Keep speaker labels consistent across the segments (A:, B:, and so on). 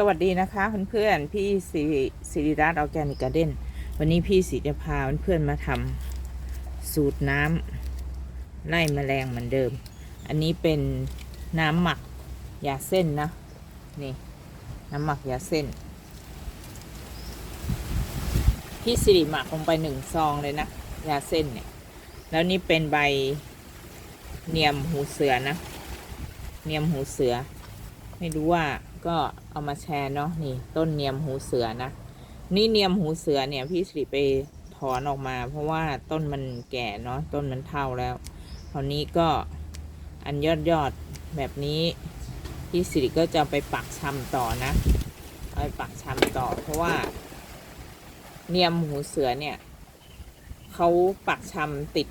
A: สวัสดีนะคะเพื่อนๆพี่สิสิริรัตน์ออร์แกนิกการ์เด้นวันนี้พี่สิจะพาเพื่อนๆมาทำสูตรน้ำไล่แมลงเหมือนเดิม อันนี้เป็นน้ำหมักยาเส้นนะนี่น้ำหมักยาเส้น พี่สิริหมักลงไปหนึ่งซองเลยนะยาเส้นเนี่ยแล้วนี่เป็นใบเนียมหูเสือนะ เนียมหูเสือ ไม่รู้ว่าก็ เอามาแชร์เนาะนี่ ต้นเนียมหูเสือนะนี่เนียมหูเสือเนี่ย พี่สิริไปถอนออกมา เพราะว่าต้นมันแก่เนาะต้นมันเท่าแล้วคราวนี้ก็อันยอดยอดแบบนี้พี่สิริก็จะไปปักชำต่อนะไปปักชำต่อ เพราะว่า เนียมหูเสือเนี่ยเขาปักชำติด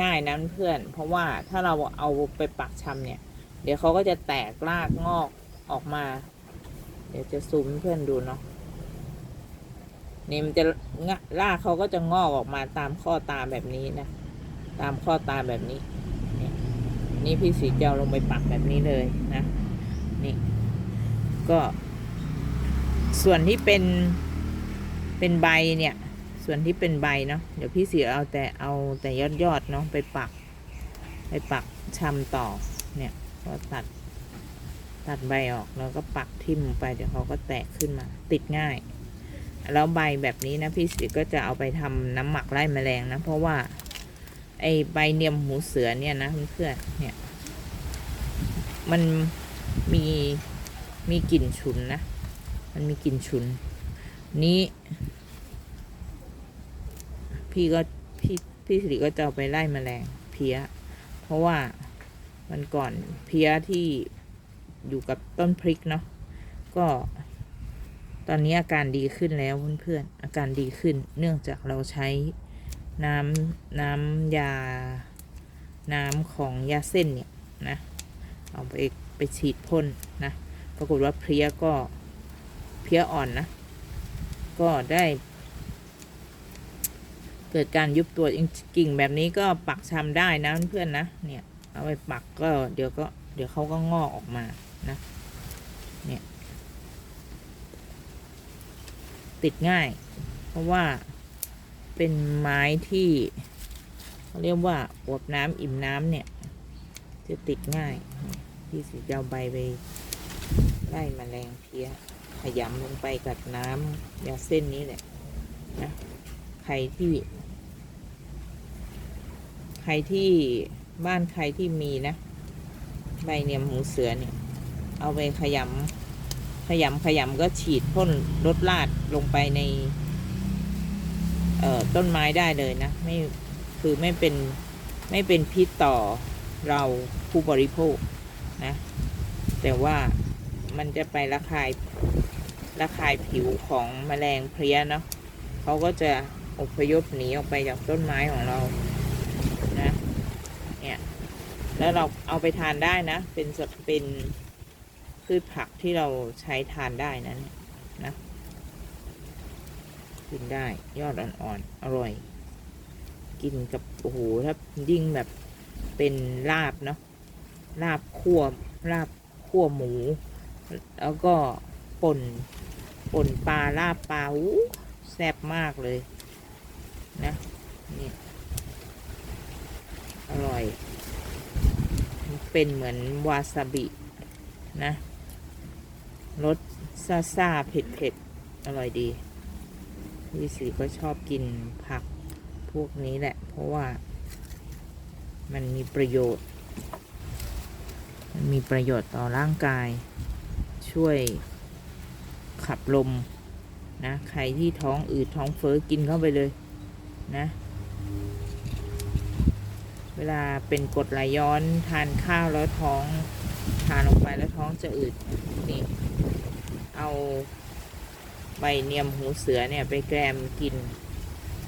A: ง่ายนะเพื่อน เพราะว่าถ้าเราเอาไปปักชำเนี่ย เดี๋ยวเขาก็จะแตกรากงอกออกมา เดี๋ยวจะซูมเพื่อนดูเนาะนี่มันจะงะรากเขาก็จะงอกออกมาตามข้อตาแบบนี้นะ ตามข้อตาแบบนี้นี่นี่พี่สีเจ้าลงไปปักแบบนี้เลยนะ นี่ ก็ ส่วนที่เป็นเป็นใบเนี่ย ส่วนที่เป็นใบเนาะ เดี๋ยวพี่สีเอาแต่เอาแต่ยอดยอดเนาะไปปัก ไปปักชำต่อ เนี่ย ก็ตัด ตัดใบออกแล้วก็ปักทิ่มไปเดี๋ยวเขาก็แตกขึ้นมา ติดง่าย แล้วใบแบบนี้นะพี่สิก็จะเอาไปทำน้ำหมักไล่แมลงนะ เพราะว่า ไอใบเนียมหูเสือเนี่ยนะเพื่อนๆเนี่ย มันมีมีกลิ่นฉุนนะ มันมีกลิ่นฉุน นี้ พี่ก็พี่พี่สิริก็จะเอาไปไล่แมลงเพี้ย เพราะว่ามันก่อนเพี้ยที่ อยู่กับต้นพริกเนาะก็ ตอนนี้อาการดีขึ้นแล้วเพื่อนๆอาการดีขึ้น เนื่องจากเราใช้น้ำน้ำยา น้ำของยาเส้นเนี่ยนะเอาไปไปฉีดพ่นนะปรากฏว่าเพลี้ยก็เพลี้ยอ่อนนะ ก็ได้ เกิดการยุบตัวกิ่งแบบนี้ก็ปักชำได้นะเพื่อนๆนะเนี่ยเอาไปปักก็เดี๋ยวก็เดี๋ยวเขาก็งอกออกมา นะเนี่ยติดง่าย เพราะว่าเป็นไม้ที่เขาเรียกว่าอวบน้ำอิ่มน้ำเนี่ย จะติดง่ายที่สิจะเอาใบไปไล่มแมลงเพี้ยขยำลงไปกับน้ำยาเส้นนี้แหละนะใครที่ ใครที่บ้านใครที่มีนะ ใบเนียมหูเสือเนี่ย เอาไปขยำขยำขยำก็ฉีดพ่นลดลาดลงไปใน เอ่อต้นไม้ได้เลยนะ ไม่คือไม่เป็นไม่เป็นพิษต่อเราผู้บริโภคนะ แต่ว่ามันจะไประคายระคายผิวของแมลงเพลี้ยเนาะเขาก็จะอพยพหนีออกไปจากต้นไม้ของเรานะเนี่ยแล้วเราเอาไปทานได้นะ เป็นสเป็น พืชผักที่เราใช้ทานได้นะเนี่ยนะกินได้ยอดอ่อนๆอร่อย กินกับโอ้โหถ้ายิ่งแบบเป็นลาบเนาะลาบคั่วลาบคั่วหมู แล้วก็ป่นป่นปลาลาบปลาอู้แซ่บมากเลย นะนี่อร่อย เป็นเหมือนวาซาบินะ รสซาซาเผ็ดเผ็ดอร่อยดี พี่สีก็ชอบกินผักพวกนี้แหละ เพราะว่า มันมีประโยชน์ มันมีประโยชน์ต่อร่างกาย ช่วยขับลมนะ ใครที่ท้องอืดท้องเฟ้อกินเข้าไปเลยนะ เวลาเป็นกรดไหลย้อนทานข้าวแล้วท้อง ทานลงไปแล้วท้องจะอืดนี่ เอาใบเนียมหูเสือเนี่ยไปแกรมกิน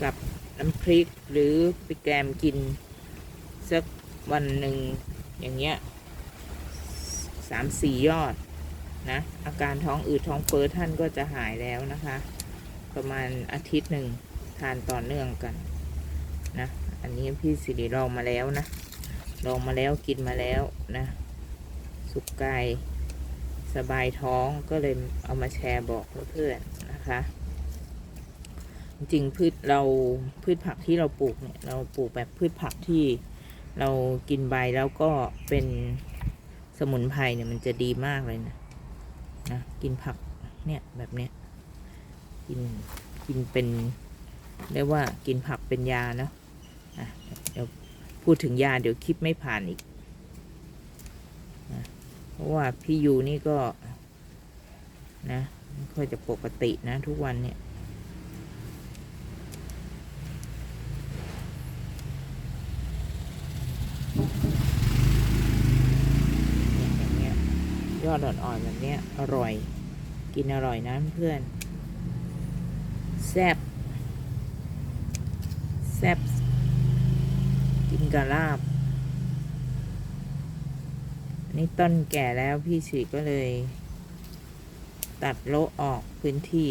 A: กับน้ำพริกหรือไปแกรมกินสักวันหนึ่งอย่างเงี้ยสามสี่ยอดนะอาการท้องอืดท้องเฟ้อท่านก็จะหายแล้วนะคะ ประมาณอาทิตย์หนึ่งทานต่อเนื่องกันนะอันนี้พี่สิริลองมาแล้วนะลองมาแล้วกินมาแล้วนะ สุกไกาย สบายท้องก็เลยเอามาแชร์บอกเพื่อนๆนะคะ จริงพืชเราพืชผักที่เราปลูกเนี่ยเราปลูกแบบพืชผักที่เรากินใบแล้วก็เป็นสมุนไพรเนี่ยมันจะดีมากเลยนะนะกินผักเนี่ยแบบเนี้ยกินกินเป็นเรียกว่ากินผักเป็นยาเนาะอะเดี๋ยวพูดถึงยาเดี๋ยวคลิปไม่ผ่านอีก เพราะว่าพี่ยูนี่ก็ นะไม่ค่อยจะปกตินะ ทุกวันเนี่ย อย่างเงี้ย ยอดอ่อนๆแบบเนี้ย อร่อย กินอร่อยนะเพื่อน แซ่บ แซ่บ กินกับลาบ นี่ต้นแก่แล้วพี่สีก็เลย ตัดโลออกพื้นที่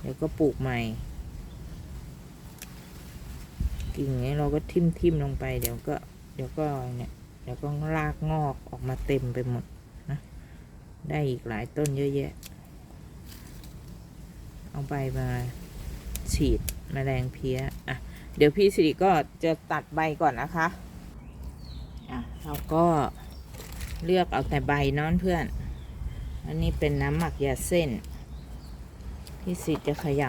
A: เดี๋ยวก็ปลูกใหม่ กิ่งนี้เราก็ทิ่มทิมๆลงไป เดี๋ยวก็ เดี๋ยวก็เนี่ย เดี๋ยวก็รากงอกออกมาเต็มไปหมดนะ ได้อีกหลายต้นเยอะแยะ เอาใบมาฉีดมแมลงเพี้ย อะ เดี๋ยวพี่สิริก็จะตัดใบก่อนนะคะ อะ เราก็ เลือกเอาแต่ใบเนอนเพื่อน อันนี้เป็นน้ำหมักยาเส้นพี่สิริจะขย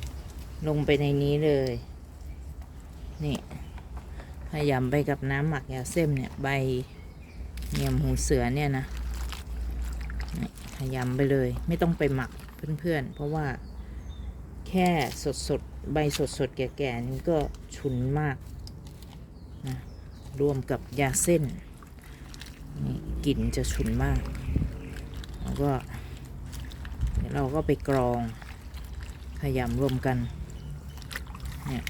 A: ำลงไปในนี้เลย นี่ ขยำไปกับน้ำหมักยาเส้นเนี่ยใบเนียมหูเสือเนี่ยนะนขยำไปเลย ไม่ต้องไปหมักเพื่อนๆ เพราะว่าแค่สดๆใบสดๆแก่ๆนี่ก็ฉุนมากนะรวมกับยาเส้น กลิ่นจะฉุนมาก แล้วก็เดี๋ยวเราก็ไปกรองขยำรวมกัน เนี่ย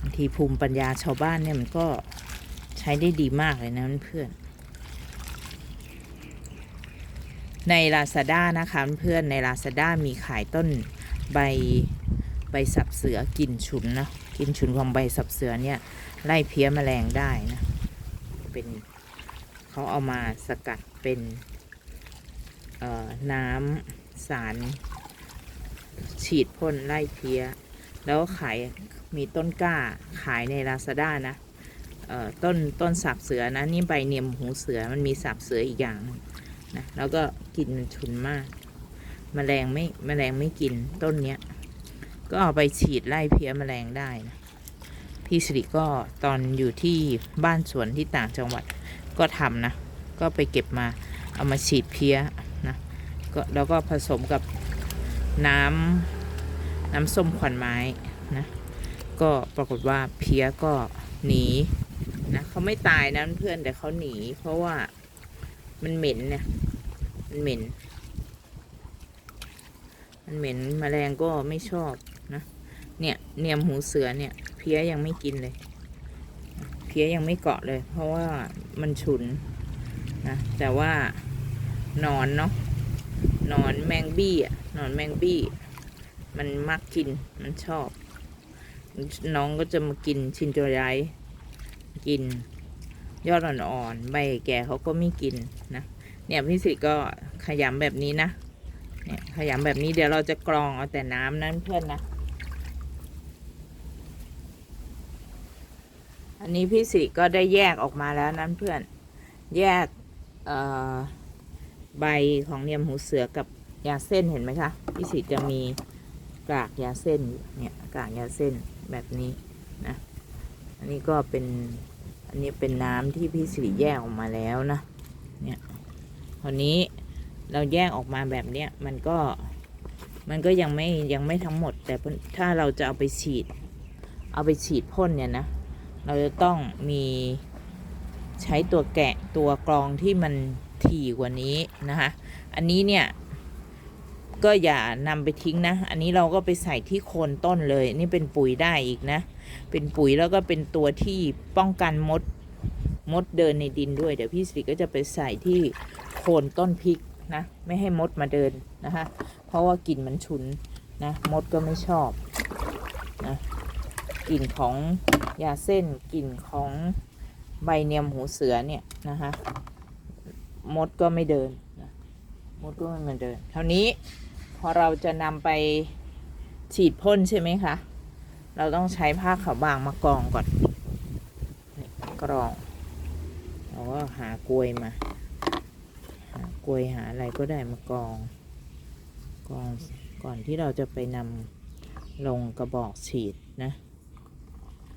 A: บางทีภูมิปัญญาชาวบ้านเนี่ยมันก็ใช้ได้ดีมากเลยนะเพื่อน ใน Lazada นะคะเพื่อนใน Lazada มีขายต้นใบใบสับเสือกลิ่นฉุนนะกลิ่นฉุนของใบสับเสือเนี่ย ไล่เพี้ยแมลงได้นะ เป็นเขาเอามาสกัดเป็นน้ำสารฉีดพ่นไล่เพี้ย แล้วขายมีต้นกล้าขายใน Lazada นะต้นต้นสับเสือนะ นี่ใบเนียมหูเสือมันมีสับเสืออีกอย่างนะแล้วก็กินมันฉุนมากแมลงไม่แมลงไม่กินต้นเนี้ย ก็เอาไปฉีดไล่เพี้ยแมลงได้นะ พี่สิริก็ตอนอยู่ที่บ้านสวนที่ต่างจังหวัดก็ทำนะ ก็ไปเก็บมาเอามาฉีดเพี้ยนะก็แล้วก็ผสมกับน้ำน้ำส้มขวัญไม้นะก็ปรากฏว่าเพี้ยก็หนีนะเขาไม่ตายนะเพื่อนแต่เขาหนี เพราะว่ามันเหม็นเนี่ยมันเหม็น มันเหม็นแมลงก็ไม่ชอบ เนียมหูเสือเนี่ย เพี้ยยังไม่กินเลย เพี้ยยังไม่เกาะเลย เพราะว่ามันฉุนนะแต่ว่านอนเนาะนอนแมงบี้อะนอนแมงบี้ มันมักกินมันชอบ น้องก็จะมากินชินโจไรกิน ยอดอ่อนๆใบแก่เขาก็ไม่กินนะเนี่ยพี่สิก็ขยำแบบนี้นะเนี่ยขยำแบบนี้เดี๋ยวเราจะกรองเอาแต่น้ำนั้นเพื่อนนะ อันนี้พี่สิก็ได้แยกออกมาแล้วนั้นเพื่อน แยกใบของเนียมหูเสือกับยาเส้นเห็นไหมคะ พี่สิจะมีกากยาเส้นอยู่เนี่ยกากยาเส้นแบบนี้นะ อันนี้ก็เป็นอันนี้เป็นน้ำที่พี่สิริแยกออกมาแล้วนะ เนี่ยคราวนี้เราแยกออกมาแบบเนี้ยมันก็มันก็ยังไม่ยังไม่ทั้งหมด แต่ถ้าเราจะเอาไปฉีด เอาไปฉีดพ่นเนี่ยนะ เราจะต้องมีใช้ตัวแกะตัวกรองที่มันถี่กว่านี้นะคะอันนี้เนี่ยก็อย่านำไปทิ้งนะ อันนี้เราก็ไปใส่ที่โคนต้นเลย นี่เป็นปุ๋ยได้อีกนะ เป็นปุ๋ยแล้วก็เป็นตัวที่ป้องกันมดมดเดินในดินด้วย เดี๋ยวพี่สิริก็จะไปใส่ที่โคนต้นพริกนะ ไม่ให้มดมาเดินนะคะ เพราะว่ากลิ่นมันฉุนนะ มดก็ไม่ชอบนะ กลิ่นของยาเส้นกลิ่นของใบเนียมหูเสือเนี่ยนะคะมดก็ไม่เดินนะมดก็ไม่มาเดินเท่านี้พอเราจะนำไปฉีดพ่นใช่ไหมคะ เราต้องใช้ผ้าขาวบางมากรองก่อนนี่กรองเราก็หากลวยมา หากลวยหาอะไรก็ได้มากรองกรองก่อนที่เราจะไปนำลงกระบอกฉีดนะ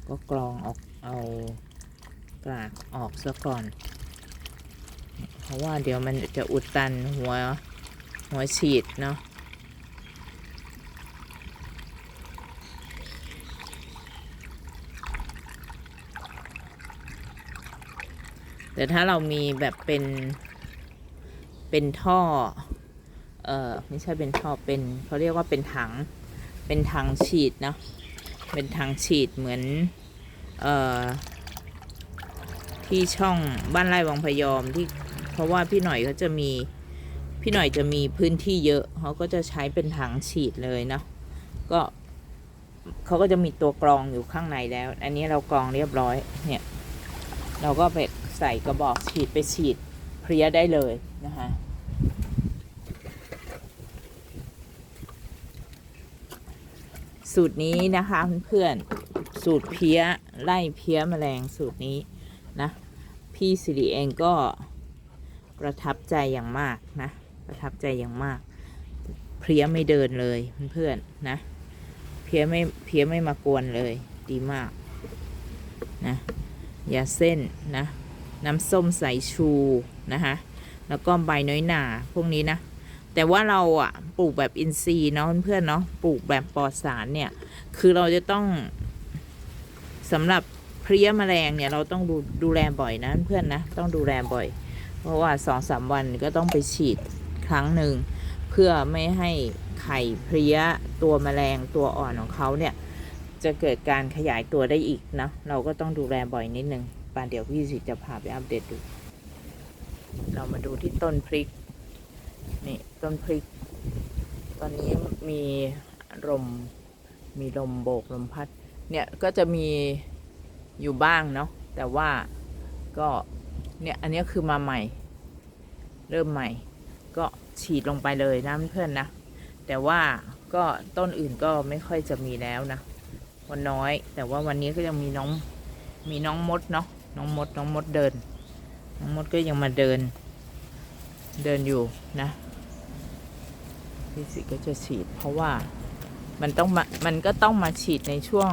A: ก็กรองออกเอากรากออกซะก่อน เพราะว่าเดี๋ยวมันจะอุดตันหัวหัวฉีดเนาะแต่ถ้าเรามีแบบเป็นเป็นท่อ เอ่อไม่ใช่เป็นท่อเป็นเขาเรียกว่าเป็นถัง เป็นถังฉีดเนาะ เป็นถังฉีดเหมือน เอ่อ ที่ช่องบ้านไร่วังพยอมที่เพราะว่าพี่หน่อยเขาจะมีพี่หน่อยจะมีพื้นที่เยอะเขาก็จะใช้เป็นถังฉีดเลยเนาะก็เขาก็จะมีตัวกรองอยู่ข้างในแล้ว อันนี้เรากรองเรียบร้อยเนี่ย เราก็ไปใส่กระบอกฉีดไปฉีดเพลียได้เลยนะคะ สูตรนี้นะคะเพื่อนๆสูตรเพี้ยไล่เพี้ยแมลงสูตรนี้นะพี่สิริเองก็ประทับใจอย่างมากนะประทับใจอย่างมาก เพี้ยไม่เดินเลยเพื่อนๆนะเพี้ยไม่เพี้ยไม่มากวนเลยดีมากนะยาเส้นนะน้ำส้มสายชูนะคะแล้วก็ใบน้อยหนาพวกนี้นะ แต่ว่าเราอะปลูกแบบอินทรีย์เนาะเพื่อนเนาะปลูกแบบปลอดสารเนี่ย คือเราจะต้องสำหรับเพลี้ยแมลงเนี่ยเราต้องดูดูแลบ่อยนะเพื่อนนะต้องดูแลบ่อย เพราะว่าสองสามวันก็ต้องไปฉีดครั้งหนึ่งเพื่อไม่ให้ไข่เพลี้ยตัวแมลงตัวอ่อนของเขาเนี่ย จะเกิดการขยายตัวได้อีกนะเราก็ต้องดูแลบ่อยนิดนึงป่านเดี๋ยวพี่สิจะพาไปอัปเดตดู เรามาดูที่ต้นพริก นี่ต้นพริก ตอนนี้มีลมมีลมโบกลมพัด เนี่ยก็จะมีอยู่บ้างเนาะแต่ว่าก็เนี่ยอันนี้คือมาใหม่ เริ่มใหม่ ก็ฉีดลงไปเลยนะเพื่อนนะ แต่ว่าก็ต้นอื่นก็ไม่ค่อยจะมีแล้วนะวันน้อย แต่ว่าวันนี้ก็ยังมีน้องมีน้องมดเนาะน้องมดน้องมดเดิน น้องมดก็ยังมาเดิน เดินอยู่นะพี่สิก็จะฉีด เพราะว่ามันต้องมามันก็ต้องมาฉีดในช่วง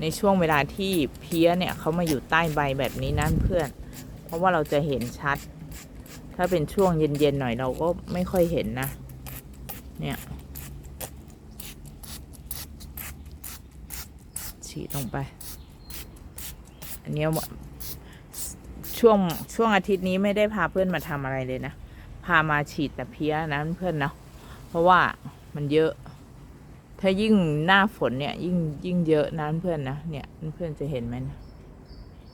A: ในช่วงเวลาที่เพี้ยเนี่ยเขามาอยู่ใต้ใบแบบนี้นะเพื่อน เพราะว่าเราจะเห็นชัด ถ้าเป็นช่วงเย็นๆหน่อยเราก็ไม่ค่อยเห็นนะ เนี่ย ฉีดลงไป อันนี้ ช่วงช่วงอาทิตย์นี้ไม่ได้พาเพื่อนมาทำอะไรเลยนะ พามาฉีดแต่เพี้ยนะเพื่อนเนาะเพราะว่ามันเยอะ ถ้ายิ่งหน้าฝนเนี่ยยิ่งยิ่งเยอะนะเพื่อนนะเนี่ยเพื่อนจะเห็นไหมนะ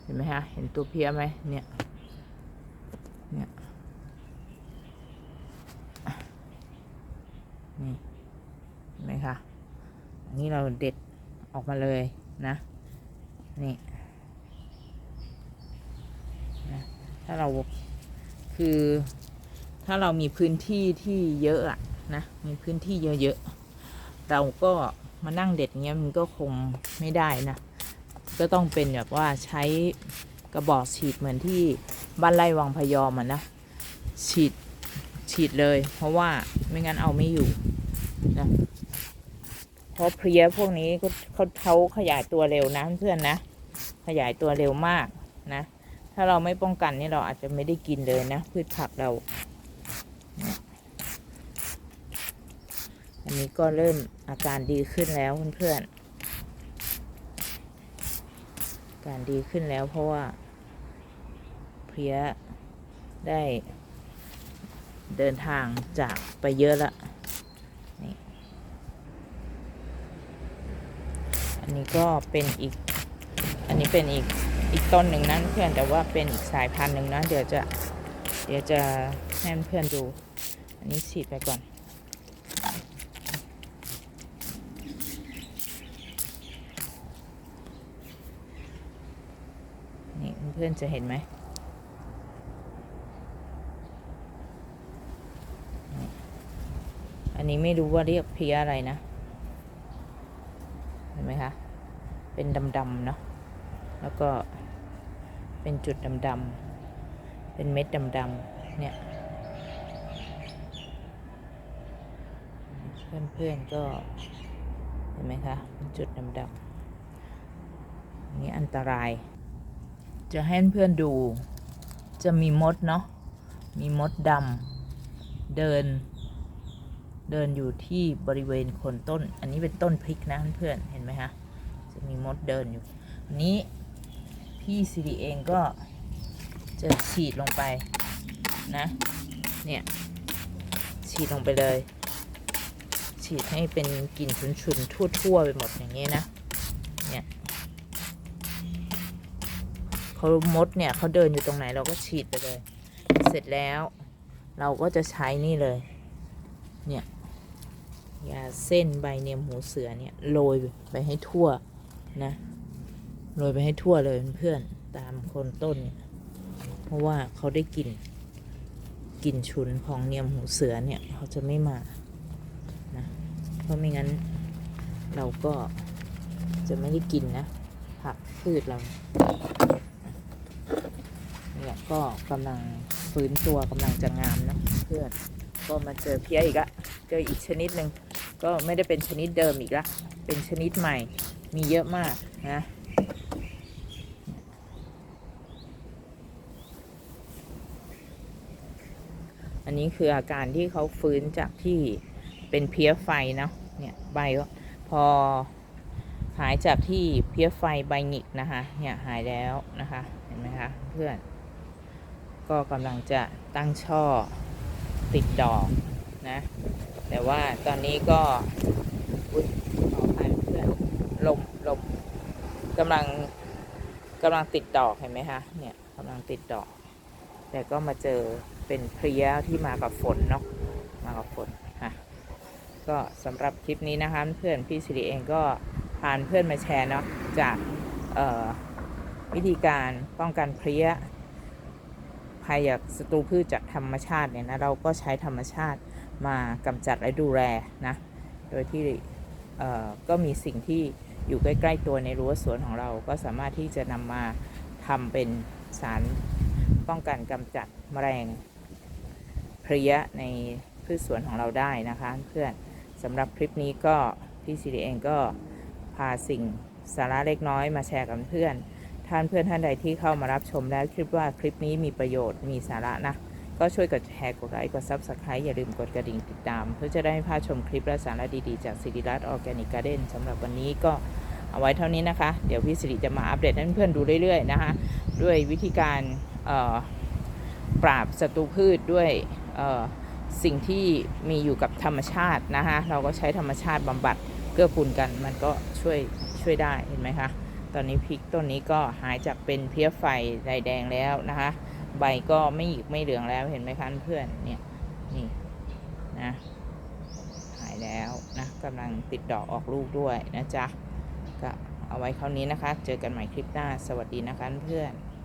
A: เห็นไหมฮะ เห็นตัวเพี้ยไหมเนี่ยเนี่ยนี่เห็นไหมคะอันนี้เราเด็ดออกมาเลยนะ นี่นะ ถ้าเราคือถ้าเรามีพื้นที่ที่เยอะอะนะมีพื้นที่เยอะๆเราก็มานั่งเด็ดเงี้ยมันก็คงไม่ได้นะ ก็ต้องเป็นแบบว่าใช้กระบอกฉีดเหมือนที่บ้านไร่วังพยอมอะนะฉีดฉีดเลย เพราะว่าไม่งั้นเอาไม่อยู่นะเพราะเพลี้ยพวกนี้เขาเขาขยายตัวเร็วนะเพื่อนนะ ขยายตัวเร็วมากนะ ถ้าเราไม่ป้องกันนี่เราอาจจะไม่ได้กินเลยนะ พืชผักเรา อันนี้ก็เริ่มอาการดีขึ้นแล้วเพื่อนๆการดีขึ้นแล้วเพราะว่า เพลี้ยได้เดินทางจากไปเยอะละนี่อันนี้ก็เป็นอีก อันนี้เป็นอีก อีกต้นหนึ่งนะเพื่อนแต่ว่าเป็นอีกสายพันธุ์หนึ่งนะเดี๋ยวจะเดี๋ยวจะให้เพื่อนดูอันนี้ฉีดไปก่อน นี่เพื่อนจะเห็นไหมอันนี้ไม่รู้ว่าเรียกเพี้ยอะไรนะ เห็นไหมคะ เป็นดำๆเนาะแล้วก็ เป็นจุดดำๆ เป็นเม็ดดำๆ เนี่ย เพื่อนๆ ก็เห็นไหมคะ เป็นจุดดำๆอันนี้อันตราย จะให้เพื่อนๆดู จะมีมดเนาะ มีมดดำเดิน เดินอยู่ที่บริเวณโคนต้น อันนี้เป็นต้นพริกนะเพื่อนๆเห็นไหมคะ จะมีมดเดินอยู่ อันนี้ พี่สิริเองก็จะฉีดลงไปนะ เนี่ย ฉีดลงไปเลย ฉีดให้เป็นกลิ่นฉุนๆ ทั่วๆ ไปหมดอย่างนี้นะ เนี่ยเขามดเนี่ยเขาเดินอยู่ตรงไหนเราก็ฉีดไปเลย เสร็จแล้วเราก็จะใช้นี่เลย เนี่ยยาเส้นใบเนียมหูเสือเนี่ยโรยไปให้ทั่วนะ โรยไปให้ทั่วเลยเพื่อนตามคนต้นเนี่ยเพราะว่าเขาได้กลิ่นกลิ่นฉุนของเนียมหูเสือเนี่ยเขาจะไม่มานะเพราะไม่งั้นเราก็จะไม่ได้กินนะ ผักพืชเราเนี่ยก็กำลังฟื้นตัวกำลังจะงามนะเพื่อนก็มาเจอเพี้ยอีกละเจออีกชนิดหนึ่งก็ไม่ได้เป็นชนิดเดิมอีกละเป็นชนิดใหม่มีเยอะมากนะ อั นี้คืออาการที่เขาฟื้นจากที่เป็นเพี้ยไฟนะเนี่ยใบก็พอหายจากที่เพี้ยไฟใบหงิกนะคะเนี่ยหายแล้วนะคะเห็นไหมคะเพื่อน ก็กำลังจะตั้งช่อติดดอกนะแต่ว่าตอนนี้ก็อุ๊ยขออภัยเพื่อนลมลมกำลังกำลังติดดอกเห็นไหมคะเนี่ยกำลังติดดอก แต่ก็มาเจอ เป็นเพลียที่มากับฝนเนาะมากับฝนค่ะก็สำหรับคลิปนี้นะคะ เพื่อนพี่สิริเองก็พานเพื่อนมาแชร์เนาะจากวิธีการป้องกันเพลี้ยภัยจากศัตรูพืชจากธรรมชาติเนี่ยนะเราก็ใช้ธรรมชาติมากำจัดและดูแลนะโดยที่ก็มีสิ่งที่อยู่ใกล้ ๆ ตัวในรั้วสวนของเราก็สามารถที่จะนำมาทำเป็นสารป้องกันกำจัดแมลง เพลี้ยในพืชสวนของเราได้นะคะเพื่อนสำหรับคลิปนี้ก็พี่สิริเองก็พาสิ่งสาระเล็กน้อยมาแชร์กับเพื่อน ท่านเพื่อนท่านใดที่เข้ามารับชมแล้วคิดว่าคลิปนี้มีประโยชน์มีสาระนะ ก็ช่วยกดแชร์กดไลค์กด Subscribe อย่าลืมกดกระดิ่งติดตาม เพื่อจะได้ไม่พลาดชมคลิปและสาระดีๆ จากสิริรัตน์ออร์แกนิกการ์เด้นสำหรับวันนี้ก็เอาไว้เท่านี้นะคะ เดี๋ยวพี่สิริจะมาอัปเดตให้เพื่อนๆดูเรื่อยๆนะคะ ด้วยวิธีการปราบศัตรูพืชด้วย สิ่งที่มีอยู่กับธรรมชาตินะคะเราก็ใช้ธรรมชาติบำบัดเกื้อกูลกัน มันก็ช่วยช่วยได้เห็นไหมคะตอนนี้พริกต้นนี้ก็หายจากเป็นเพี้ยไฟลายแดงแล้วนะคะ ใบก็ไม่หยิกไม่เหลืองแล้วเห็นไหมคะเพื่อนเนี่ยนี่นะหายแล้วนะกำลังติดดอกออกลูกด้วยนะจ๊ะก็เอาไว้คราวนี้นะคะ เจอกันใหม่คลิปหน้า สวัสดีนะคะเพื่อน